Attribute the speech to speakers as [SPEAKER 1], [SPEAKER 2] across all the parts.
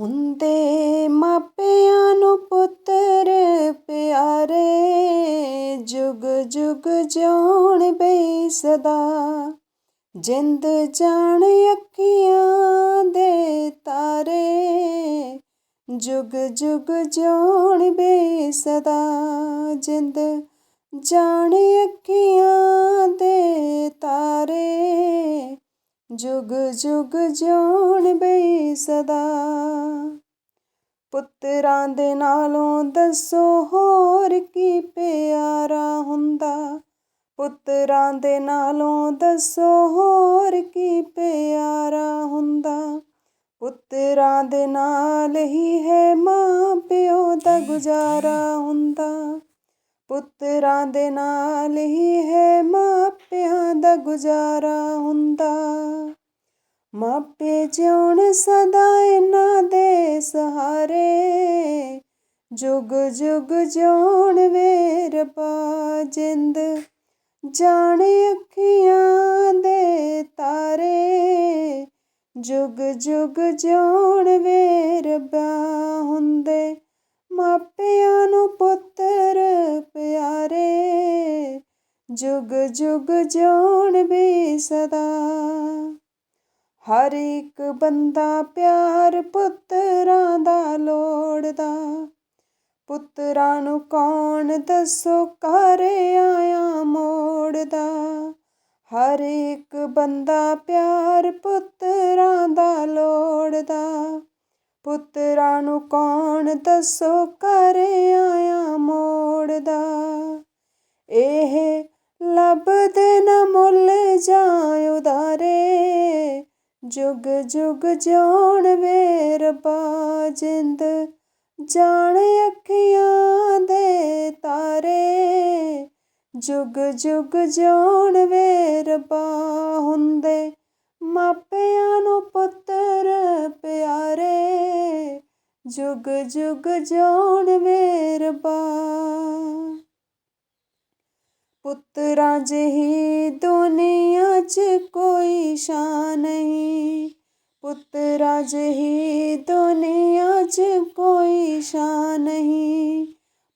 [SPEAKER 1] ਹੁੰਦੇ ਮਾਪਿਆਂ ਨੂੰ ਪੁੱਤਰ ਪਿਆਰੇ, ਜੁਗ ਜੁਗ ਜਿਉਣ ਬਈ ਸਦਾ। ਜਿੰਦ ਜਾਣ ਅੱਖੀਆਂ ਦੇ ਤਾਰੇ, ਜੁਗ ਜੁਗ ਜਿਉਣ ਬਈ ਸਦਾ। ਜਿੰਦ ਜਾਣ ਅੱਖੀਆਂ ਦੇ ਤਾਰੇ ਜੁਗ ਜੁਗ ਜਿਉਣ ਬਈ ਸਦਾ। ਪੁੱਤਰਾਂ ਦੇ ਨਾਲੋਂ ਦੱਸੋ ਹੋਰ ਕੀ ਪਿਆਰਾ ਹੁੰਦਾ। ਪੁੱਤਰਾਂ ਦੇ ਨਾਲੋਂ ਦੱਸੋ ਹੋਰ ਕੀ ਪਿਆਰਾ ਹੁੰਦਾ। ਪੁੱਤਰਾਂ ਦੇ ਨਾਲ ਹੀ ਹੈ ਮਾਂ ਪਿਓ ਦਾ ਗੁਜ਼ਾਰਾ ਹੁੰਦਾ। ਪੁੱਤਰਾਂ ਦੇ ਨਾਲ ਹੀ ਹੈ ਮਾਪਿਆਂ ਦਾ ਗੁਜ਼ਾਰਾ ਹੁੰਦਾ। ਮਾਪੇ ਜਿਉਣ ਸਦਾ ਇਹਨਾਂ ਦੇ ਸਹਾਰੇ। ਜੁਗ ਜੁਗ ਜਿਉਣ ਵੇਰ ਪਾ ਜਿੰਦ। ਜਾਣ ਅੱਖੀਆਂ ਦੇ ਤਾਰੇ। ਜੁਗ ਜੁਗ ਜਿਉਣ ਵੇਰ ਬਾ ਜੁਗ ਜੁਗ ਜਿਉਣ ਵੀ ਸਦਾ। ਹਰ ਇੱਕ ਬੰਦਾ ਪਿਆਰ ਪੁੱਤਰਾਂ ਦਾ ਲੋੜਦਾ। ਪੁੱਤਰਾਂ ਨੂੰ ਕੌਣ ਦੱਸੋ ਘਰ ਆਇਆ ਮੋੜਦਾ। ਹਰ ਇੱਕ ਬੰਦਾ ਪਿਆਰ ਪੁੱਤਰਾਂ ਦਾ ਲੋੜਦਾ। ਪੁੱਤਰਾਂ ਨੂੰ ਕੌਣ ਦੱਸੋ ਘਰ ਆਇਆ ਜੁਗ ਜੁਗ ਜਿਉਣ ਵੇਰ ਬਾਜਿੰਦ ਜਾਣ ਅੱਖੀਆਂ ਦੇ ਤਾਰੇ। ਜੁਗ ਜੁਗ ਜਿਉਣ ਵੇਰ ਬਾ ਹੁੰਦੇ, ਮਾਪਿਆਂ ਨੂੰ ਪੁੱਤਰ ਪਿਆਰੇ। ਜੁਗ ਜੁਗ ਜਿਉਣ ਵੇਰ ਬਾ ਪੁੱਤਰਾਂ ਜਿਹੀ ਦੁਨੀਆ 'ਚ ਕੋਈ ਸ਼ਾਨ ਨਹੀਂ। ਪੁੱਤਰਾਂ ਜਿਹੀ ਦੁਨੀਆ 'ਚ ਕੋਈ ਸ਼ਾਨ ਨਹੀਂ।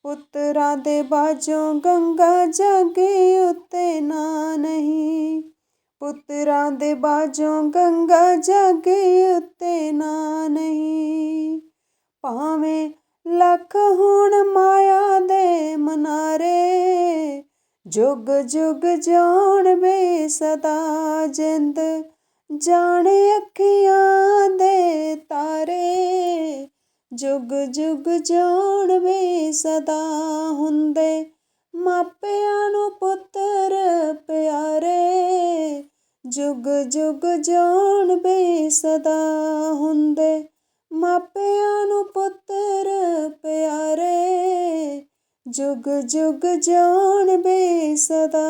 [SPEAKER 1] ਪੁੱਤਰਾਂ ਦੇ ਬਾਝੋਂ ਗੰਗਾ ਜਗੇ ਉੱਤੇ ਨਾ ਨਹੀਂ। ਪੁੱਤਰਾਂ ਦੇ ਬਾਝੋਂ ਗੰਗਾ ਜਗੇ ਉੱਤੇ ਨਾ ਨਹੀਂ। ਭਾਵੇਂ ਲੱਖ ਹੁਣ ਮਾਇਆ ਦੇ ਮਨਾਰੇ, ਜੁਗ ਜੁਗ ਜਾਣ ਵੇ ਸਦਾ ਜਿੰਦ। ਜਾਣੇ ਅੱਖੀਆਂ ਦੇ ਤਾਰੇ, ਜੁਗ ਜੁਗ ਜਾਣ ਵੇ ਸਦਾ ਹੁੰਦੇ। ਮਾਪਿਆਂ ਨੂੰ ਪੁੱਤਰ ਪਿਆਰੇ, ਜੁਗ ਜੁਗ ਜਾਣ ਵੇ ਸਦਾ ਹੁੰਦੇ। ਮਾਪਿਆਂ ਨੂੰ ਪੁੱਤਰ ਪਿਆਰੇ, ਜੁਗ ਜੁਗ ਜਾਣ ਬੇ ਸਦਾ